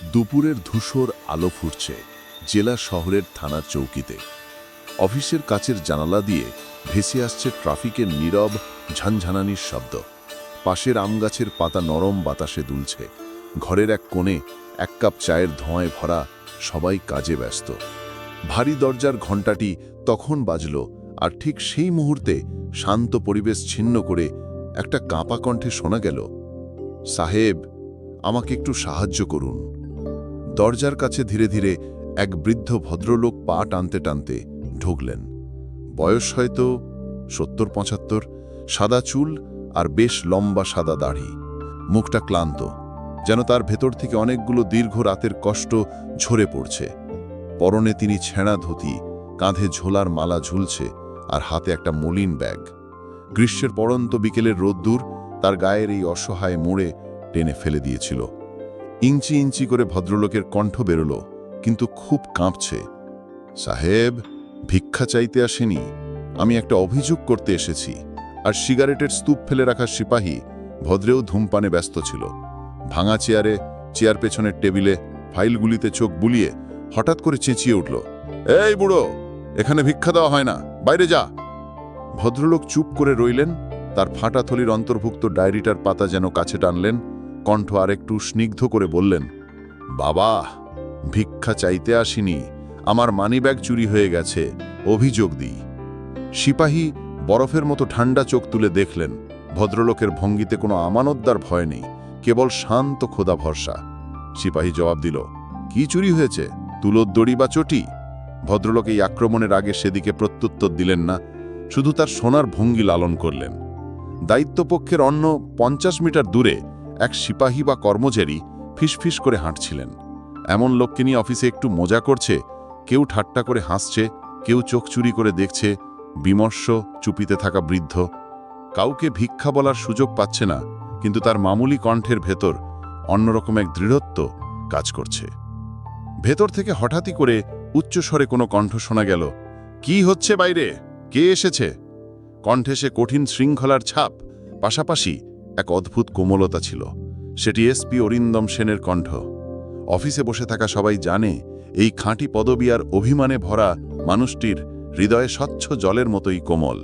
দুপুরের ধূসর আলো ফুটছে জেলা শহরের থানার চৌকিতে। অফিসের কাছের জানালা দিয়ে ভেসে আসছে ট্রাফিকের নীরব, ঝানঝানানির শব্দ। পাশের আম গাছের পাতা নরম বাতাসে দুলছে। ঘরের এক কোণে এক কাপ চায়ের ধোঁয়ায় ভরা সবাই কাজে ব্যস্ত। ভারী দরজার ঘণ্টাটি তখন বাজল আর ঠিক সেই মুহূর্তে শান্ত পরিবেশ ছিন্ন করে একটা কাঁপা কণ্ঠে শোনা গেল, সাহেব, আমাকে একটু সাহায্য করুন। দরজার কাছে ধীরে ধীরে এক বৃদ্ধ ভদ্রলোক পা টানতে টানতে ঢুকলেন। বয়স হয়তো সত্তর, পঁচাত্তর, সাদা চুল আর বেশ লম্বা সাদা দাড়ি। মুখটা ক্লান্ত, যেন তার ভেতর থেকে অনেকগুলো দীর্ঘ রাতের কষ্ট ঝরে পড়ছে। পরনে তিনি ছেঁড়া ধুতি, কাঁধে ঝোলার মালা ঝুলছে আর হাতে একটা মলিন ব্যাগ। গ্রীষ্মের পড়ন্ত বিকেলের রোদ্দুর তার গায়ের এই অসহায় মোড়ে টেনে ফেলে দিয়েছিল। ইঞ্চি ইঞ্চি করে ভদ্রলোকের কণ্ঠ বেরোল, কিন্তু খুব কাঁপছে। সাহেব, ভিক্ষা চাইতে আসেনি। আমি একটা অভিযোগ করতে এসেছি। আর সিগারেটের স্তূপ ফেলে রাখা সিপাহী ভদ্রেও ধূমপানে ব্যস্ত ছিল। ভাঙা চেয়ারে, চেয়ার পেছনের টেবিলে, ফাইলগুলিতে চোখ বুলিয়ে হঠাৎ করে চেঁচিয়ে উঠল, এই বুড়ো, এখানে ভিক্ষা দেওয়া হয় না, বাইরে যা। ভদ্রলোক চুপ করে রইলেন, তার ফাটা থলির অন্তর্ভুক্ত ডায়েরিটার পাতা যেন কাছে টানলেন কণ্ঠ আরেকটু স্নিগ্ধ করে বললেন, বাবা, ভিক্ষা চাইতে আসিনি, আমার মানিব্যাগ চুরি হয়ে গেছে, অভিযোগ দিই। সিপাহী বরফের মতো ঠান্ডা চোখ তুলে দেখলেন, ভদ্রলোকের ভঙ্গিতে কোনো আমানতদার ভয় নেই, কেবল শান্ত খোদা ভরসা। সিপাহী জবাব দিল, কি চুরি হয়েছে, তুলোর দড়ি বা চটি? ভদ্রলোক এই আক্রমণের আগে সেদিকে প্রত্যুত্তর দিলেন না, শুধু তার সোনার ভঙ্গি লালন করলেন। দায়িত্বপক্ষের অন্য পঞ্চাশ মিটার দূরে এক সিপাহী বা কর্মচারী ফিসফিস করে হাঁটছিলেন। এমন লোককে নিয়ে অফিসে একটু মজা করছে, কেউ ঠাট্টা করে হাসছে, কেউ চোখ চুরি করে দেখছে, বিমর্ষ, চুপিতে থাকা বৃদ্ধ। কাউকে ভিক্ষা বলার সুযোগ পাচ্ছে না, কিন্তু তার মামুলি কণ্ঠের ভেতর অন্যরকম এক দৃঢ়ত্ব কাজ করছে। ভেতর থেকে হঠাৎই করে উচ্চস্বরে কোনো কণ্ঠ শোনা গেল, কি হচ্ছে বাইরে? কে এসেছে? কণ্ঠে সে কঠিন শৃঙ্খলার ছাপ, পাশাপাশি এক অদ্ভুত কোমলতা ছিল। সেটি এসপি অরিন্দম সেনের কণ্ঠ। অফিসে বসে থাকা সবাই জানে, এই খাঁটি পদবী আর অভিমানে ভরা মানুষটির হৃদয়ে স্বচ্ছ জলের মতোই কোমল।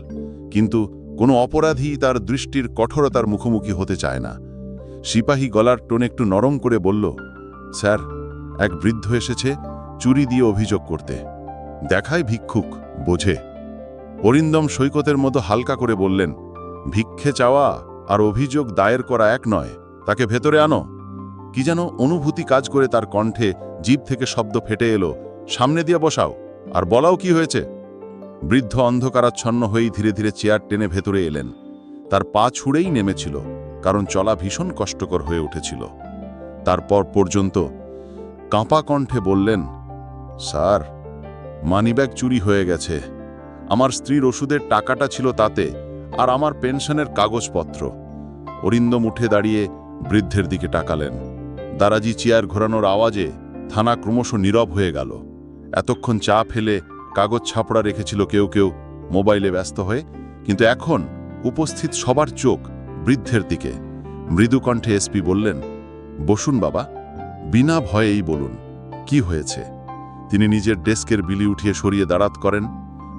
কিন্তু কোনো অপরাধী তার দৃষ্টির কঠোরতার মুখোমুখি হতে চায় না। সিপাহী গলার টোন একটু নরম করে বলল, স্যার, এক বৃদ্ধ এসেছে চুরি দিয়ে অভিযোগ করতে। দেখায় ভিক্ষুক, বোঝে। অরিন্দম সৈকতের মতো হালকা করে বললেন, ভিক্ষে চাওয়া আর অভিযোগ দায়ের করা এক নয়, তাকে ভেতরে আনো। কি যেন অনুভূতি কাজ করে তার কণ্ঠে জিভ থেকে শব্দ ফেটে এলো, সামনে দিয়ে বসাও, আর বলাও কি হয়েছে? বৃদ্ধ অন্ধকারাচ্ছন্ন হয়েই ধীরে ধীরে চেয়ার টেনে ভেতরে এলেন। তার পা ছুঁড়েই নেমেছিল, কারণ চলা ভীষণ কষ্টকর হয়ে উঠেছিল। তারপর পর্যন্ত কাঁপা কণ্ঠে বললেন, স্যার, মানিব্যাগ চুরি হয়ে গেছে। আমার স্ত্রীর ওষুধের টাকাটা ছিল তাতে আর আমার পেনশনের কাগজপত্র। অরিন্দম উঠে দাঁড়িয়ে বৃদ্ধের দিকে টাকালেন দারাজি চেয়ার ঘোরানোর আওয়াজে থানা ক্রমশ নীরব হয়ে গেল। এতক্ষণ চা ফেলে কাগজ ছাপড়া রেখেছিল কেউ কেউ, মোবাইলে ব্যস্ত হয়ে। কিন্তু এখন উপস্থিত সবার চোখ বৃদ্ধের দিকে। মৃদু কণ্ঠে এসপি বললেন, বসুন বাবা, বিনা ভয়েই বলুন, কি হয়েছে? তিনি নিজের ডেস্কের বিলি উঠিয়ে সরিয়ে দাঁড়াত করেন।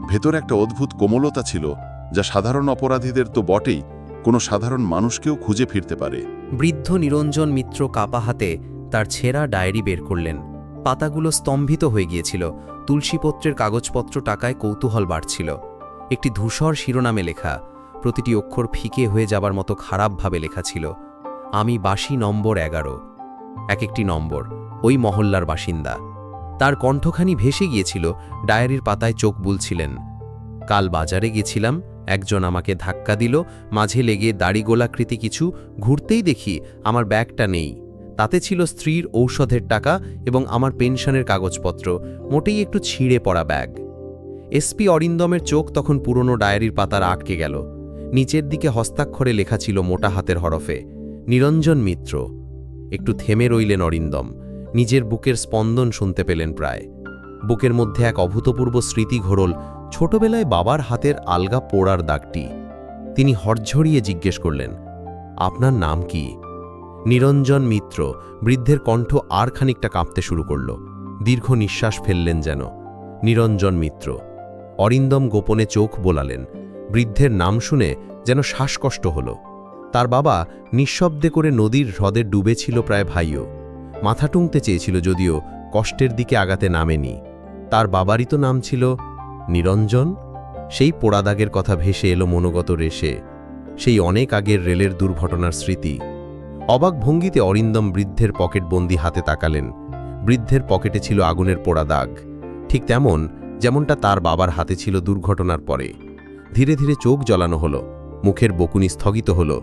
ভেতর একটা অদ্ভুত কোমলতা ছিল। যা সাধারণ অপরাধীদের তো বটেই, কোনো সাধারণ মানুষকেও খুঁজে ফিরতে পারে। বৃদ্ধ নিরঞ্জন মিত্র কাপা হাতে তার ছেঁড়া ডায়েরি বের করলেন। পাতাগুলো স্তম্ভিত হয়ে গিয়েছিল। তুলসীপত্রের কাগজপত্র টাকায় কৌতূহল বাড়ছিল। একটি ধূসর শিরোনামে লেখা, প্রতিটি অক্ষর ফিকে হয়ে যাবার মতো খারাপভাবে লেখা ছিল, আমি বাসি নম্বর এগারো। এক একটি নম্বর, ওই মহল্লার বাসিন্দা। তার কণ্ঠখানি ভেসে গিয়েছিল, ডায়েরির পাতায় চোখ বুলছিলেন। কাল বাজারে গেছিলাম একজন আমাকে ধাক্কা দিল, মাঝে লেগে দাড়ি গোলাকৃতি কিছু, ঘুরতেই দেখি আমার ব্যাগটা নেই। তাতে ছিল স্ত্রীর ঔষধের টাকা এবং আমার পেনশনের কাগজপত্র, মোটেই একটু ছিঁড়ে পড়া ব্যাগ। এসপি অরিন্দমের চোখ তখন পুরনো ডায়েরির পাতার আটকে গেল। নিচের দিকে হস্তাক্ষরে লেখা ছিল মোটা হাতের হরফে, নিরঞ্জন মিত্র। একটু থেমে রইলেন অরিন্দম, নিজের বুকের স্পন্দন শুনতে পেলেন প্রায়। বুকের মধ্যে এক অভূতপূর্ব স্মৃতি ঘোরল ছোটবেলায় বাবার হাতের আলগা পোড়ার দাগটি তিনি হরঝরিয়ে জিজ্ঞেস করলেন, আপনার নাম কি? নিরঞ্জন মিত্র বৃদ্ধের কণ্ঠ আর খানিকটা কাঁপতে শুরু করল। দীর্ঘ নিঃশ্বাস ফেললেন যেন। নিরঞ্জন মিত্র অরিন্দম গোপনে চোখ বোলালেন। বৃদ্ধের নাম শুনে যেন শ্বাসকষ্ট হল। তার বাবা নিঃশব্দে করে নদীর হ্রদে ডুবেছিল প্রায় ভাইও। মাথা টুংতে চেয়েছিল যদিও কষ্টের দিকে আগাতে নামেনি। তার বাবারই তো নাম ছিল নিরঞ্জন? সেই পোড়াদাগের কথা ভেসে এলো মনোগত রেশে সেই অনেক আগের রেলের দুর্ঘটনার স্মৃতি। অবাক ভঙ্গিতে অরিন্দম বৃদ্ধের পকেটবন্দি হাতে তাকালেন। বৃদ্ধের পকেটে ছিল আগুনের পোড়া দাগ, ঠিক তেমন যেমনটা তার বাবার হাতে ছিল দুর্ঘটনার পরে। ধীরে ধীরে চোখ জ্বলানো হলো, মুখের বকুনি স্থগিত হলো,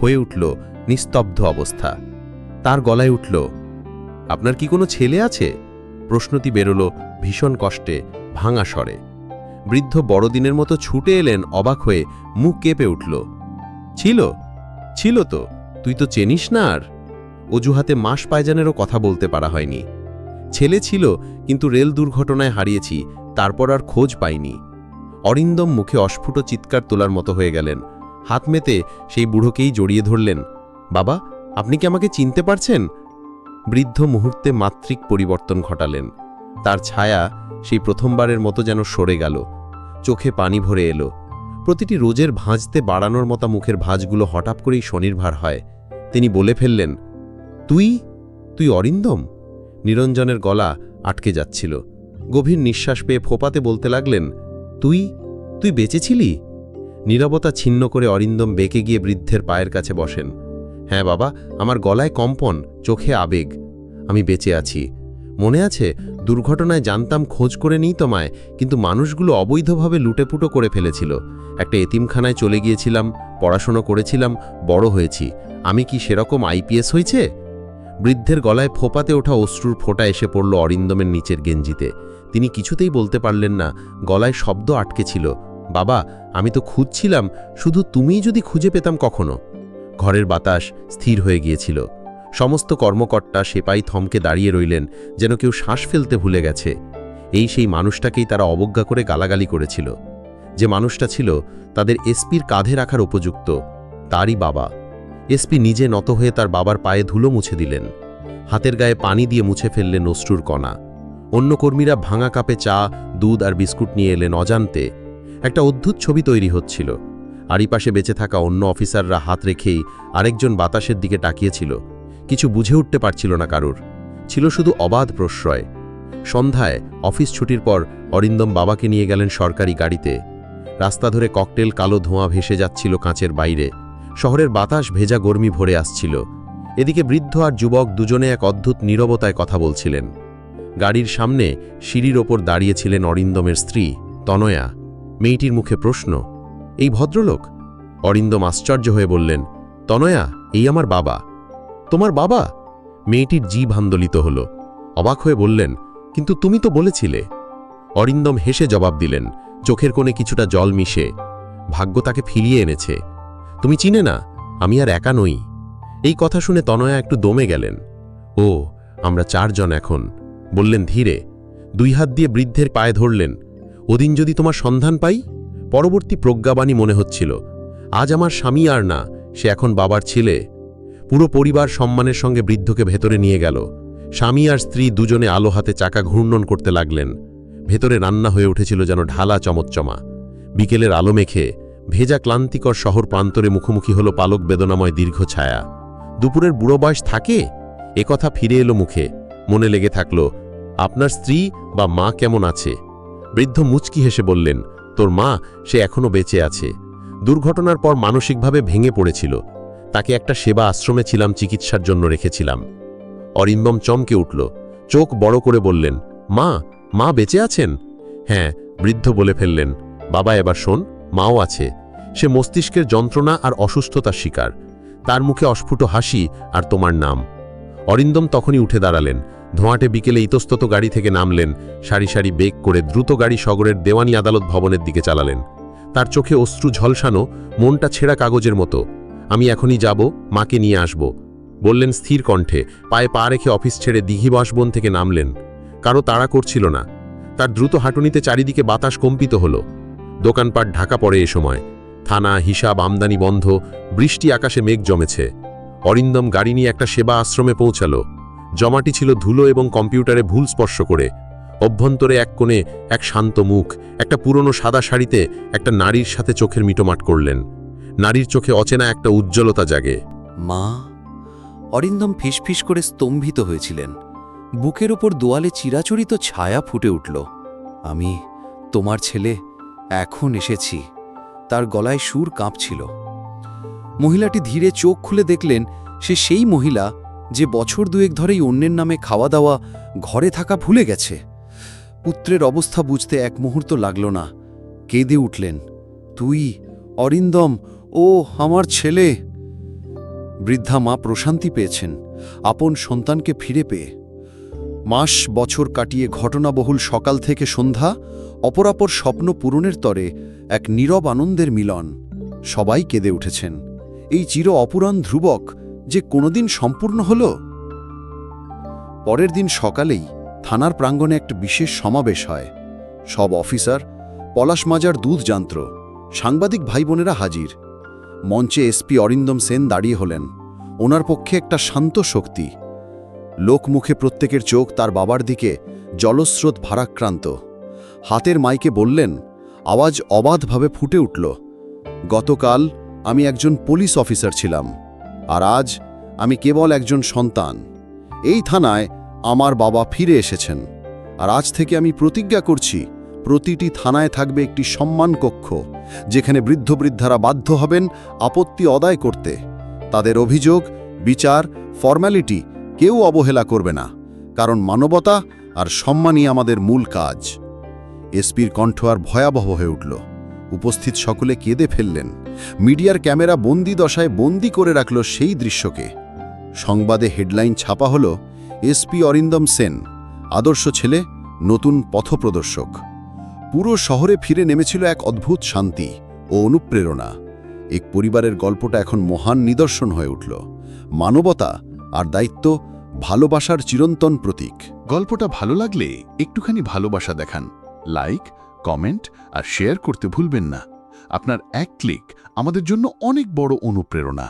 হয়ে উঠল নিস্তব্ধ অবস্থা। তার গলায় উঠল, আপনার কি কোনো ছেলে আছে? প্রশ্নটি বেরোল ভীষণ কষ্টে, ভাঙা স্বরে। বৃদ্ধ বড়দিনের মতো ছুটে এলেন, অবাক হয়ে মুখ কেঁপে উঠল। ছিল ছিল তো, তুই তো চেনিস না আর। অজুহাতে মাস পায়জানেরও কথা বলতে পারা হয়নি। ছেলে ছিল, কিন্তু রেল দুর্ঘটনায় হারিয়েছি, তারপর আর খোঁজ পাইনি। অরিন্দম মুখে অস্ফুট চিৎকার তোলার মতো হয়ে গেলেন। হাত মেতে সেই বুড়োকেই জড়িয়ে ধরলেন। বাবা, আপনি কি আমাকে চিনতে পারছেন? বৃদ্ধ মুহূর্তে মাতৃক পরিবর্তন ঘটালেন। তার ছায়া সেই প্রথমবারের মতো যেন সরে গেল। চোখে পানি ভরে এলো। প্রতিটি রোজের ভাঁজতে বাড়ানোর মতো মুখের ভাঁজগুলো হঠাৎ করেই স্বনির্ভর হয়। তিনি বলে ফেললেন, তুই? তুই অরিন্দম? নিরঞ্জনের গলা আটকে যাচ্ছিল। গভীর নিঃশ্বাস পেয়ে ফোপাতে বলতে লাগলেন, তুই? তুই বেঁচেছিলি? নীরবতা ছিন্ন করে অরিন্দম বেঁকে গিয়ে বৃদ্ধের পায়ের কাছে বসেন। হ্যাঁ বাবা, আমার গলায় কম্পন, চোখে আবেগ। আমি বেঁচে আছি। মনে আছে? দুর্ঘটনায় জানতাম খোঁজ করে নিই তোমায়, কিন্তু মানুষগুলো অবৈধভাবে লুটেপুটো করে ফেলেছিল। একটা এতিমখানায় চলে গিয়েছিলাম, পড়াশুনো করেছিলাম, বড় হয়েছি। আমি কি সেরকম আইপিএস হয়েছে? বৃদ্ধের গলায় ফোপাতে ওঠা অশ্রুর ফোঁটা এসে পড়ল অরিন্দমের নিচের গেঞ্জিতে। তিনি কিছুতেই বলতে পারলেন না, গলায় শব্দ আটকে ছিল। বাবা, আমি তো খুঁজছিলাম, শুধু তুমিই যদি খুঁজে পেতাম কখনো? ঘরের বাতাস স্থির হয়ে গিয়েছিল। সমস্ত কর্মকর্তা সেপাই থমকে দাঁড়িয়ে রইলেন, যেন কেউ শ্বাস ফেলতে ভুলে গেছে। এই সেই মানুষটাকেই তারা অবজ্ঞা করে গালাগালি করেছিল। যে মানুষটা ছিল, তাদের এসপির কাঁধে রাখার উপযুক্ত, তারই বাবা। এসপি নিজে নত হয়ে তার বাবার পায়ে ধুলো মুছে দিলেন। হাতের গায়ে পানি দিয়ে মুছে ফেললেন অশ্রুর কণা। অন্য কর্মীরা ভাঙা কাপে চা, দুধ আর বিস্কুট নিয়ে এলেন অজান্তে। একটা অদ্ভুত ছবি তৈরি হচ্ছিল। আরিপাশে বেঁচে থাকা অন্য অফিসাররা হাত রেখেই আরেকজন বাতাসের দিকে তাকিয়েছিল। কিছু বুঝে উঠতে পারছিল না কারুর। ছিল শুধু অবাধ প্রশ্রয়। সন্ধ্যায় অফিস ছুটির পর অরিন্দম বাবাকে নিয়ে গেলেন সরকারি গাড়িতে। রাস্তা ধরে ককটেল কালো ধোঁয়া ভেসে যাচ্ছিল কাঁচের বাইরে। শহরের বাতাস ভেজা গর্মি ভরে আসছিল। এদিকে বৃদ্ধ আর যুবক দুজনে এক অদ্ভুত নীরবতায় কথা বলছিলেন। গাড়ির সামনে সিঁড়ির ওপর দাঁড়িয়েছিলেন অরিন্দমের স্ত্রী, তনয়া। মেয়েটির মুখে প্রশ্ন, এই ভদ্রলোক? অরিন্দম আশ্চর্য হয়ে বললেন, তনয়া, এই আমার বাবা। তোমার বাবা? মেয়েটির জি আন্দোলিত হল। অবাক হয়ে বললেন, কিন্তু তুমি তো বলেছিলে। অরিন্দম হেসে জবাব দিলেন, চোখের কোণে কিছুটা জল মিশে। ভাগ্য তাকে ফিরিয়ে এনেছে। তুমি চিনে না, আমি আর একা নই। এই কথা শুনে তনয়া একটু দমে গেলেন। ও, আমরা চারজন এখন। বললেন ধীরে। দুই হাত দিয়ে বৃদ্ধের পায়ে ধরলেন, ওদিন যদি তোমার সন্ধান পাই? পরবর্তী প্রজ্ঞাবাণী মনে হচ্ছিল, আজ আমার স্বামী আর না, সে এখন বাবার ছেলে। পুরো পরিবার সম্মানের সঙ্গে বৃদ্ধকে ভেতরে নিয়ে গেল। স্বামী আর স্ত্রী দুজনে আলো হাতে চাকা ঘূর্ণন করতে লাগলেন। ভেতরে রান্না হয়ে উঠেছিল যেন ঢালা চমৎচমা। বিকেলের আলো মেখে ভেজা ক্লান্তিকর শহর প্রান্তরে মুখোমুখি হলো পালক বেদনাময় দীর্ঘ ছায়া। দুপুরের বুড়ো বয়স থাকে? একথা ফিরে এলো মুখে। মনে লেগে থাকল, আপনার স্ত্রী বা মা কেমন আছে? বৃদ্ধ মুচকি হেসে বললেন, তোর মা সে এখনও বেঁচে আছে। দুর্ঘটনার পর মানসিকভাবে ভেঙে পড়েছিল। তাকে একটা সেবা আশ্রমে ছিলাম চিকিৎসার জন্য রেখেছিলাম। অরিন্দম চমকে উঠল, চোখ বড় করে বললেন, মা মা বেঁচে আছেন? হ্যাঁ বৃদ্ধ বলে ফেললেন, বাবা এবার শোন, মাও আছে। সে মস্তিষ্কের যন্ত্রণা আর অসুস্থতার শিকার। তার মুখে অস্ফুট হাসি আর তোমার নাম। অরিন্দম তখনই উঠে দাঁড়ালেন, ধোঁয়াটে বিকেলে ইতস্তত গাড়ি থেকে নামলেন, সারি সারি বেগ করে দ্রুত গাড়ি শগরের দেওয়ানি আদালত ভবনের দিকে চালালেন। তার চোখে অশ্রু ঝলসানো, মনটা ছেঁড়া কাগজের মতো। আমি এখনই যাব, মাকে নিয়ে আসব। বললেন স্থির কণ্ঠে, পায়ে পা রেখে অফিস ছেড়ে দিঘি বাসবন থেকে নামলেন। কারও তাড়া করছিল না। তার দ্রুত হাঁটুনিতে চারিদিকে বাতাস কম্পিত হল। দোকানপাট ঢাকা পড়ে এ সময়। থানা, হিসাব, আমদানি বন্ধ, বৃষ্টি আকাশে মেঘ জমেছে। অরিন্দম গাড়ি নিয়ে একটা সেবা আশ্রমে পৌঁছালো। জমাটি ছিল ধুলো এবং কম্পিউটারে ভুল স্পর্শ করে। অভ্যন্তরে এক কোণে এক শান্ত মুখ, একটা পুরনো সাদা শাড়িতে একটা নারীর সাথে চোখের মিটোমাট করলেন। নারীর চোখে অচেনা একটা উজ্জ্বলতা জাগে। মা, অরিন্দম ফিসফিস করে স্তম্ভিত হয়েছিলেন। বুকের ওপর দোয়ালে চিরাচরিত ছায়া ফুটে উঠল। আমি, তোমার ছেলে, এখন এসেছি। তার গলায় সুর কাঁপছিল। মহিলাটি ধীরে চোখ খুলে দেখলেন, সে সেই মহিলা যে বছর দুয়েক ধরেই অন্যের নামে খাওয়া দাওয়া ঘরে থাকা ভুলে গেছে। পুত্রের অবস্থা বুঝতে এক মুহূর্ত লাগল না। কেঁদে উঠলেন, তুই, অরিন্দম ও আমার ছেলে। বৃদ্ধা মা প্রশান্তি পেয়েছেন, আপন সন্তানকে ফিরে পেয়ে। মাস বছর কাটিয়ে ঘটনাবহুল সকাল থেকে সন্ধ্যা, অপরাপর স্বপ্ন পূরণের তরে এক নীরব আনন্দের মিলন। সবাই কেঁদে উঠেছেন, এই চির অপুরাণ ধ্রুবক যে কোনোদিন সম্পূর্ণ হল? পরের দিন সকালেই থানার প্রাঙ্গণে একটা বিশেষ সমাবেশ হয়। সব অফিসার, পলাশ মাজার দুধ যন্ত্র, সাংবাদিক ভাই বোনেরা হাজির। মঞ্চে এসপি অরিন্দম সেন দাঁড়িয়ে হলেন। ওনার পক্ষে একটা শান্ত শক্তি। লোকমুখে প্রত্যেকের চোখ তার বাবার দিকে জলস্রোত ভারাক্রান্ত। হাতের মাইকে বললেন, আওয়াজ অবাধভাবে ফুটে উঠল। গতকাল আমি একজন পুলিশ অফিসার ছিলাম, আর আজ আমি কেবল একজন সন্তান। এই থানায় আমার বাবা ফিরে এসেছেন, আর আজ থেকে আমি প্রতিজ্ঞা করছি প্রতিটি থানায় থাকবে একটি সম্মান কক্ষ, যেখানে বৃদ্ধ বৃদ্ধারা বাধ্য হবেন আপত্তি অদায় করতে। তাদের অভিযোগ, বিচার ফর্ম্যালিটি কেউ অবহেলা করবে না, কারণ মানবতা আর সম্মানই আমাদের মূল কাজ। এসপির কণ্ঠ আর ভয়াবহ হয়ে উঠল। উপস্থিত সকলে কেঁদে ফেললেন। মিডিয়ার ক্যামেরা বন্দি দশায় বন্দি করে রাখল সেই দৃশ্যকে। সংবাদে হেডলাইন ছাপা হল, এসপি অরিন্দম সেন, আদর্শ ছেলে, নতুন পথপ্রদর্শক। পুরো শহরে ফিরে নেমেছিল এক অদ্ভুত শান্তি ও অনুপ্রেরণা। এক পরিবারের গল্পটা এখন মহান নিদর্শন হয়ে উঠল। মানবতা আর দায়িত্ব ভালোবাসার চিরন্তন প্রতীক। গল্পটা ভালো লাগলে একটুখানি ভালোবাসা দেখান। লাইক, কমেন্ট আর শেয়ার করতে ভুলবেন না। আপনার এক ক্লিক আমাদের জন্য অনেক বড় অনুপ্রেরণা।